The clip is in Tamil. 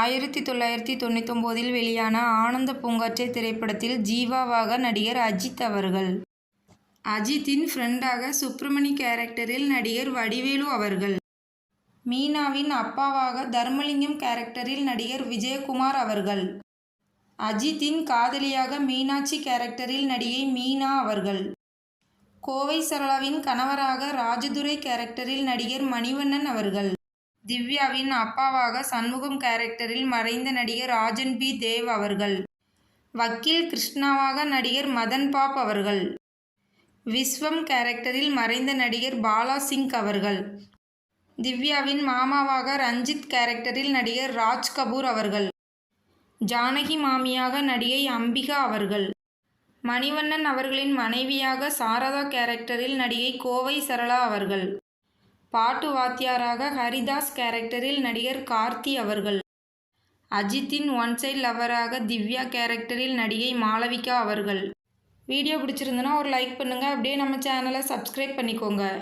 ஆயிரத்தி தொள்ளாயிரத்தி தொண்ணூத்தொம்போதில் வெளியான ஆனந்த பூங்காற்றை திரைப்படத்தில் ஜீவாவாக நடிகர் அஜித் அவர்கள். அஜித்தின் ஃப்ரெண்டாக சுப்ரமணி கேரக்டரில் நடிகர் வடிவேலு அவர்கள். மீனாவின் அப்பாவாக தர்மலிங்கம் கேரக்டரில் நடிகர் விஜயகுமார் அவர்கள். அஜித்தின் காதலியாக மீனாட்சி கேரக்டரில் நடிகை மீனா அவர்கள். கோவை சரளாவின் கணவராக ராஜதுரை கேரக்டரில் நடிகர் மணிவண்ணன் அவர்கள். திவ்யாவின் அப்பாவாக சண்முகம் கேரக்டரில் மறைந்த நடிகர் ராஜன் பி. தேவ் அவர்கள். வக்கீல் கிருஷ்ணாவாக நடிகர் மதன் பாப் அவர்கள். விஸ்வம் கேரக்டரில் மறைந்த நடிகர் பாலா சிங் அவர்கள். திவ்யாவின் மாமாவாக ரஞ்சித் கேரக்டரில் நடிகர் ராஜ் கபூர் அவர்கள். ஜானகி மாமியாக நடிகை அம்பிகா அவர்கள். மணிவண்ணன் அவர்களின் மனைவியாக சாரதா கேரக்டரில் நடிகை கோவை சரளா அவர்கள். பாட்டு வாத்தியாராக ஹரிதாஸ் கேரக்டரில் நடிகர் கார்த்தி அவர்கள். அஜித்தின் ஒன் சைடு லவராக திவ்யா கேரக்டரில் நடிகை மாளவிகா அவர்கள். வீடியோ பிடிச்சிருந்ததுன்னா ஒரு லைக் பண்ணுங்கள் அப்படியே நம்ம சேனலை சப்ஸ்கிரைப் பண்ணிக்கோங்க.